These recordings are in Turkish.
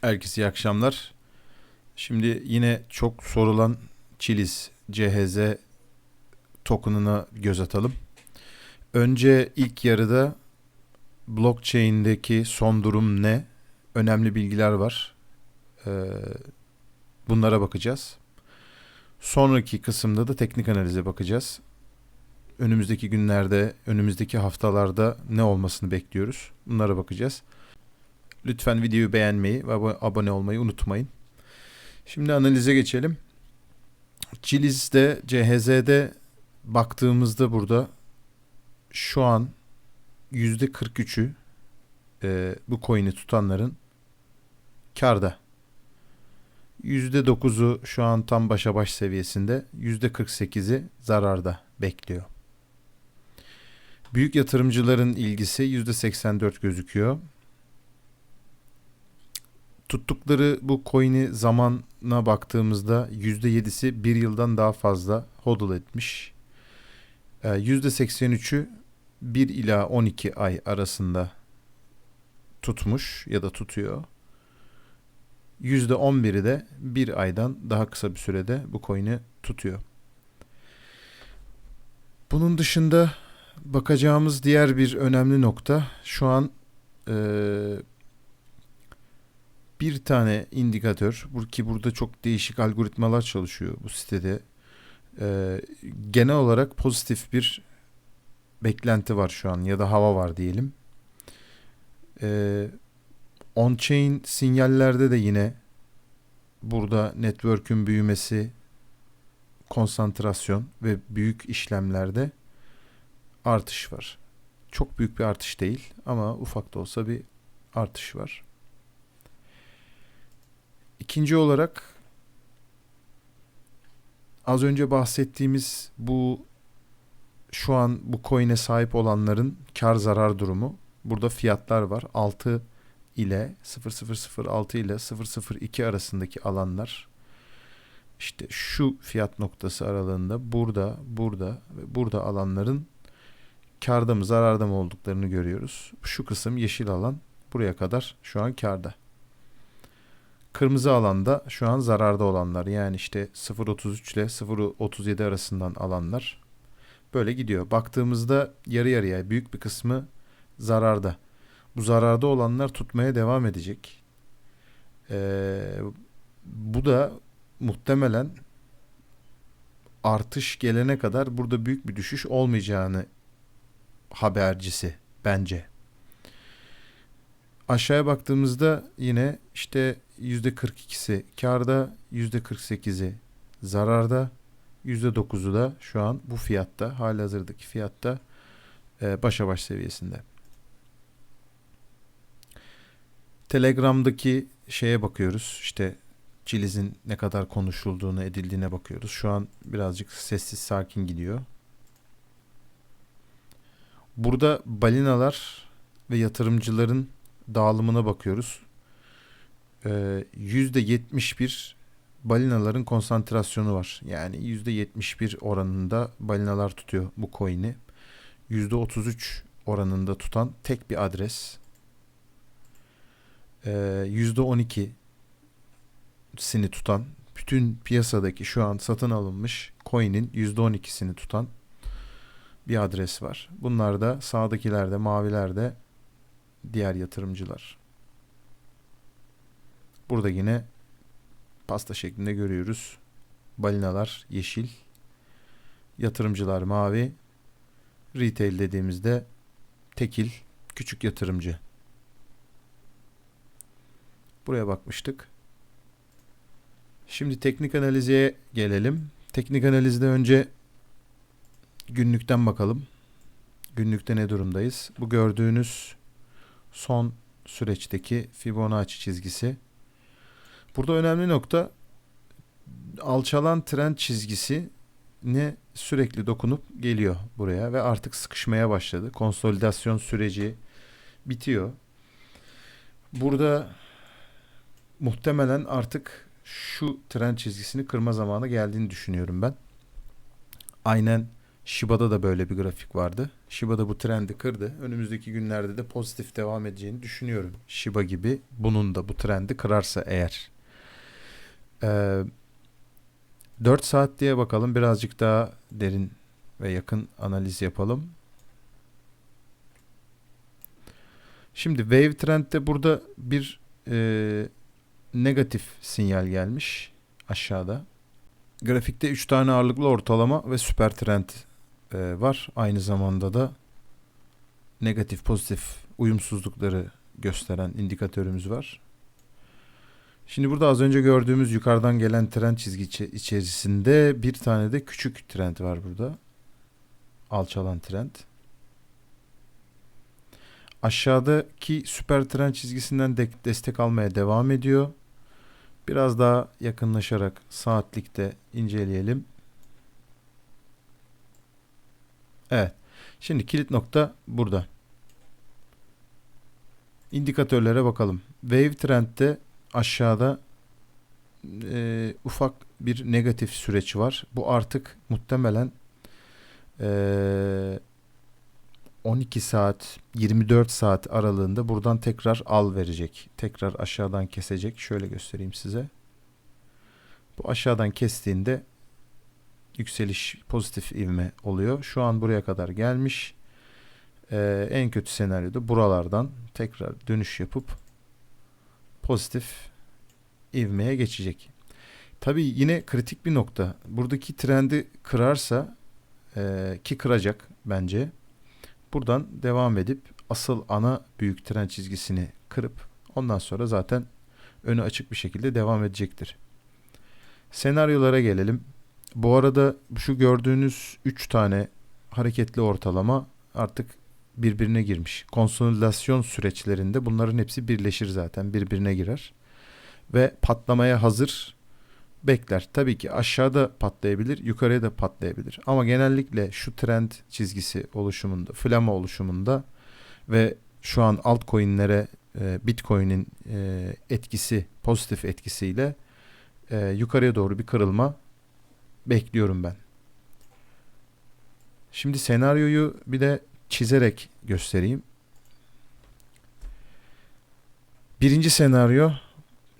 Herkese iyi akşamlar. Şimdi yine çok sorulan Chiliz CHZ token'ına göz atalım. Önce ilk yarıda blockchain'deki son durum ne? Önemli bilgiler var. Ee, bunlara bakacağız. Sonraki kısımda da teknik analize bakacağız. Önümüzdeki günlerde, önümüzdeki haftalarda ne olmasını bekliyoruz? Bunlara bakacağız. Lütfen videoyu beğenmeyi ve abo- abone olmayı unutmayın. Şimdi analize geçelim. Chiliz'de, CHZ'de baktığımızda burada şu an %43'ü e, bu coin'i tutanların karda. %9'u şu an tam başa baş seviyesinde, %48'i zararda bekliyor. Büyük yatırımcıların ilgisi %84 gözüküyor tuttukları bu coin'i zamana baktığımızda %7'si bir yıldan daha fazla hodl etmiş. Ee, %83'ü 1 ila 12 ay arasında tutmuş ya da tutuyor. %11'i de bir aydan daha kısa bir sürede bu coin'i tutuyor. Bunun dışında bakacağımız diğer bir önemli nokta şu an eee bir tane indikatör ki burada çok değişik algoritmalar çalışıyor bu sitede. Ee, genel olarak pozitif bir beklenti var şu an ya da hava var diyelim. Ee, on-chain sinyallerde de yine burada network'ün büyümesi, konsantrasyon ve büyük işlemlerde artış var. Çok büyük bir artış değil ama ufak da olsa bir artış var. İkinci olarak az önce bahsettiğimiz bu şu an bu coin'e sahip olanların kar zarar durumu. Burada fiyatlar var. 6 ile 0006 ile 002 arasındaki alanlar işte şu fiyat noktası aralığında burada, burada ve burada alanların karda mı zararda mı olduklarını görüyoruz. Şu kısım yeşil alan buraya kadar şu an karda. Kırmızı alanda şu an zararda olanlar yani işte 0.33 ile 0.37 arasından alanlar böyle gidiyor. Baktığımızda yarı yarıya büyük bir kısmı zararda. Bu zararda olanlar tutmaya devam edecek. Ee, bu da muhtemelen artış gelene kadar burada büyük bir düşüş olmayacağını habercisi bence. Aşağıya baktığımızda yine işte %42'si karda, %48'i zararda, %9'u da şu an bu fiyatta, hali hazırdaki fiyatta e, başa baş seviyesinde. Telegram'daki şeye bakıyoruz. İşte Ciliz'in ne kadar konuşulduğunu, edildiğine bakıyoruz. Şu an birazcık sessiz sakin gidiyor. Burada balinalar ve yatırımcıların dağılımına bakıyoruz. Ee, %71 balinaların konsantrasyonu var. Yani %71 oranında balinalar tutuyor bu coin'i. %33 oranında tutan tek bir adres. Ee, %12'sini tutan bütün piyasadaki şu an satın alınmış coin'in %12'sini tutan bir adres var. Bunlar da sağdakilerde, mavilerde diğer yatırımcılar. Burada yine pasta şeklinde görüyoruz. Balinalar yeşil, yatırımcılar mavi, retail dediğimizde tekil, küçük yatırımcı. Buraya bakmıştık. Şimdi teknik analize gelelim. Teknik analizde önce günlükten bakalım. Günlükte ne durumdayız? Bu gördüğünüz son süreçteki Fibonacci çizgisi. Burada önemli nokta alçalan trend çizgisi ne sürekli dokunup geliyor buraya ve artık sıkışmaya başladı. Konsolidasyon süreci bitiyor. Burada muhtemelen artık şu trend çizgisini kırma zamanı geldiğini düşünüyorum ben. Aynen Shiba'da da böyle bir grafik vardı. Shiba da bu trendi kırdı. Önümüzdeki günlerde de pozitif devam edeceğini düşünüyorum. Shiba gibi bunun da bu trendi kırarsa eğer. Ee, 4 saat diye bakalım. Birazcık daha derin ve yakın analiz yapalım. Şimdi Wave Trend'de burada bir e, negatif sinyal gelmiş aşağıda. Grafikte 3 tane ağırlıklı ortalama ve süper trend e, var. Aynı zamanda da negatif pozitif uyumsuzlukları gösteren indikatörümüz var. Şimdi burada az önce gördüğümüz yukarıdan gelen trend çizgi içerisinde bir tane de küçük trend var burada. Alçalan trend. Aşağıdaki süper trend çizgisinden de destek almaya devam ediyor. Biraz daha yakınlaşarak saatlikte inceleyelim. Evet. Şimdi kilit nokta burada. İndikatörlere bakalım. Wave Trend'de aşağıda e, ufak bir negatif süreç var. Bu artık muhtemelen e, 12 saat 24 saat aralığında buradan tekrar al verecek. Tekrar aşağıdan kesecek. Şöyle göstereyim size. Bu aşağıdan kestiğinde yükseliş pozitif ivme oluyor. Şu an buraya kadar gelmiş. Ee, en kötü senaryoda buralardan tekrar dönüş yapıp pozitif ivmeye geçecek. Tabii yine kritik bir nokta. Buradaki trendi kırarsa e, ki kıracak bence. Buradan devam edip asıl ana büyük trend çizgisini kırıp ondan sonra zaten önü açık bir şekilde devam edecektir. Senaryolara gelelim. Bu arada şu gördüğünüz 3 tane hareketli ortalama artık birbirine girmiş. Konsolidasyon süreçlerinde bunların hepsi birleşir zaten, birbirine girer. Ve patlamaya hazır bekler. Tabii ki aşağıda patlayabilir, yukarıya da patlayabilir. Ama genellikle şu trend çizgisi oluşumunda, flama oluşumunda ve şu an altcoin'lere e, Bitcoin'in e, etkisi, pozitif etkisiyle e, yukarıya doğru bir kırılma bekliyorum ben. Şimdi senaryoyu bir de çizerek göstereyim. Birinci senaryo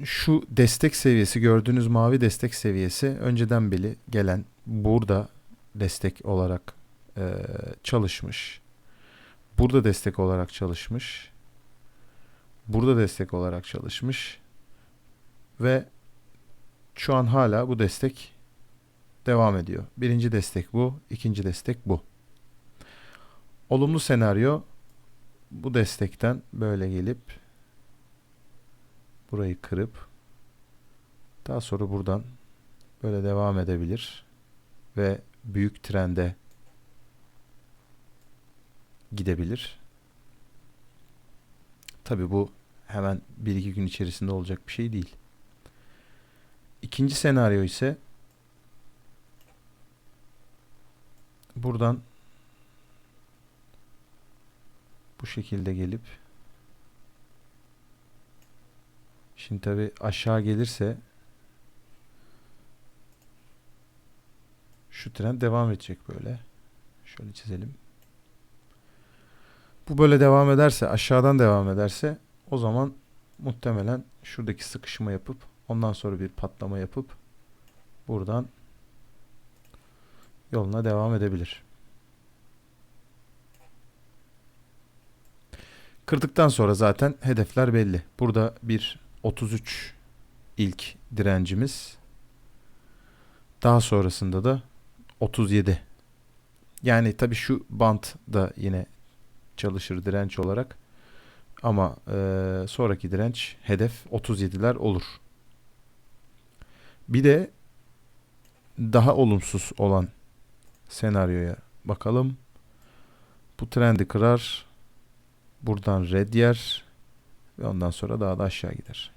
şu destek seviyesi gördüğünüz mavi destek seviyesi önceden beri gelen burada destek olarak e, çalışmış. Burada destek olarak çalışmış. Burada destek olarak çalışmış. Ve şu an hala bu destek devam ediyor. Birinci destek bu, ikinci destek bu. Olumlu senaryo bu destekten böyle gelip burayı kırıp daha sonra buradan böyle devam edebilir ve büyük trende gidebilir. Tabi bu hemen bir iki gün içerisinde olacak bir şey değil. İkinci senaryo ise buradan bu şekilde gelip şimdi tabi aşağı gelirse şu trend devam edecek böyle. Şöyle çizelim. Bu böyle devam ederse, aşağıdan devam ederse o zaman muhtemelen şuradaki sıkışma yapıp ondan sonra bir patlama yapıp buradan yoluna devam edebilir. Kırdıktan sonra zaten hedefler belli. Burada bir 33 ilk direncimiz. Daha sonrasında da 37. Yani tabi şu bant da yine çalışır direnç olarak. Ama e, sonraki direnç hedef 37'ler olur. Bir de daha olumsuz olan senaryoya bakalım. Bu trendi kırar. Buradan red yer. Ve ondan sonra daha da aşağı gider.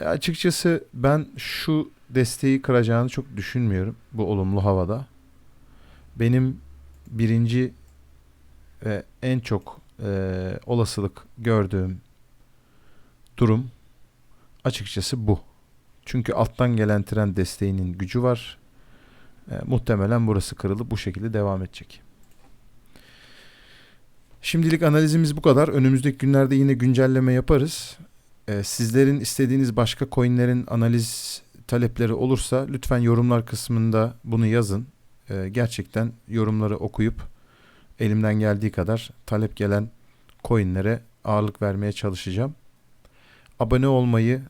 E açıkçası ben şu desteği kıracağını çok düşünmüyorum bu olumlu havada. Benim birinci ve en çok e, olasılık gördüğüm durum açıkçası bu. Çünkü alttan gelen tren desteğinin gücü var. E, muhtemelen burası kırılıp bu şekilde devam edecek. Şimdilik analizimiz bu kadar. Önümüzdeki günlerde yine güncelleme yaparız. E, sizlerin istediğiniz başka coinlerin analiz talepleri olursa lütfen yorumlar kısmında bunu yazın. E, gerçekten yorumları okuyup elimden geldiği kadar talep gelen coinlere ağırlık vermeye çalışacağım. Abone olmayı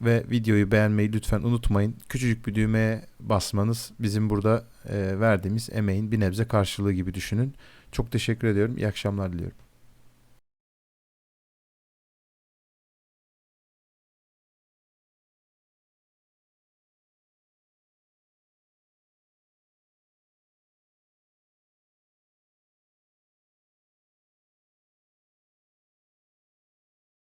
ve videoyu beğenmeyi lütfen unutmayın. Küçücük bir düğmeye basmanız bizim burada e, verdiğimiz emeğin bir nebze karşılığı gibi düşünün. Çok teşekkür ediyorum. İyi akşamlar diliyorum.